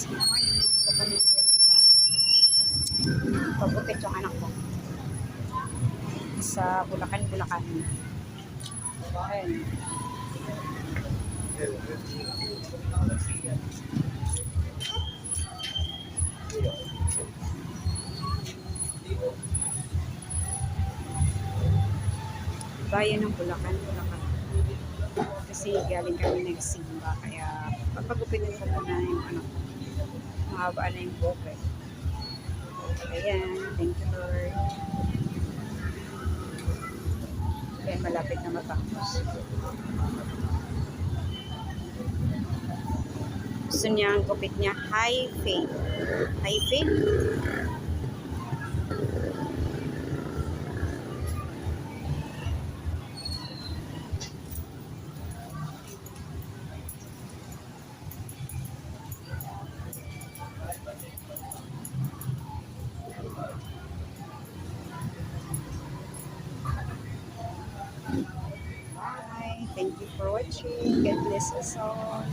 Good morning. Pupunit ko sa pagupit yung anak ko. Sa Bulacan, Bulacan. Ayan. Bayan ng Bulacan, Bulacan. Kasi galing kami nagsimba, kaya papagupitin ko muna yung ano ko. Mahaba na yung buhok eh. Ayan, thank you Lord. Kaya malapit na matapos. Gusto niya ang gupit niya, high fade. High fade? Thank you for watching. God bless us all.